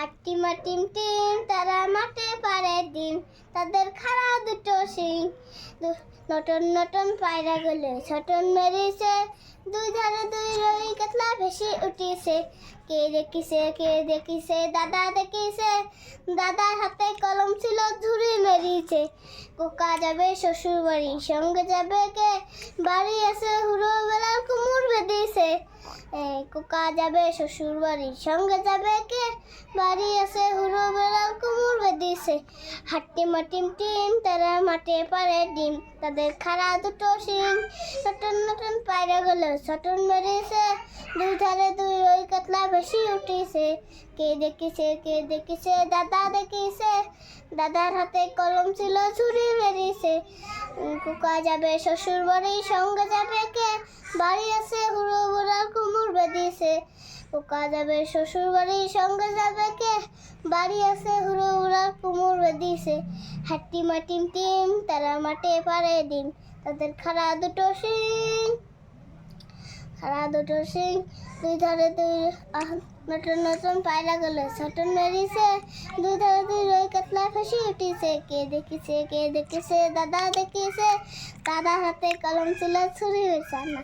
হাট্টি মাটিম team তারা মাঠে পারে ডিম তাদের খাড়া দুটো দু- নটন নটন পায়রা গলে ছটন মেরিছে। দুই ধারে দুই রই কাতলা ভেসে উঠিছে। কে দেখিছে কে দেখিছে, দাদা দেখিছে। দাদার হাতে কলম ছিল ঝুড়ি মেরিছে। কোকা যাবে শ্বশুর বাড়ি সঙ্গে যাবে কে? বাড়ি আছে বেঁধেছে কোকা যাবে শ্বশুর বাড়ি সঙ্গে যাবে কে? বাড়ি আছে হুড়ো বেলার কুমুর বেঁধেছে। হাট্টি মাটিম টিম, তারা মাঠে পারে ডিম। তাদের খাড়া দুটো শিং নতুন নতুন পায়রা গেল ছটন মেরেছে। দুই ধারে দুই ওই কাতলা বেশি উঠিছে। কে দেখিছে কে দেখিছে, দাদা দেখিছে। দাদার হাতে কলম ছিল, ছুরি বেরিয়েছে কুকা যাবে শ্বশুর বাড়ি সঙ্গে যাবে কে? বাড়ি আছে হুড়ো বুড়ার কুকা যাবে শ্বশুর বাড়ি সঙ্গে যাবে কে? বাড়ি আছে হুড়ো বুড়ার কুমুর বেঁধেছে। হাট্টি মাটিম টিম, তারা মাঠে পারে ডিম তাদের খাড়া দুটো শিং। খাড়া দুটো শিং, দুই ধারে দুই নতুন নতুন পায়রা গেলে ছটন মেরিছে। দুই ধারে দুই রই কাতলা ফাঁসি উঠিছে। কে দেখিছে কে দেখিছে, দাদা দেখিছে। দাদার হাতে কলম ছিল ছুরি হয়েছে না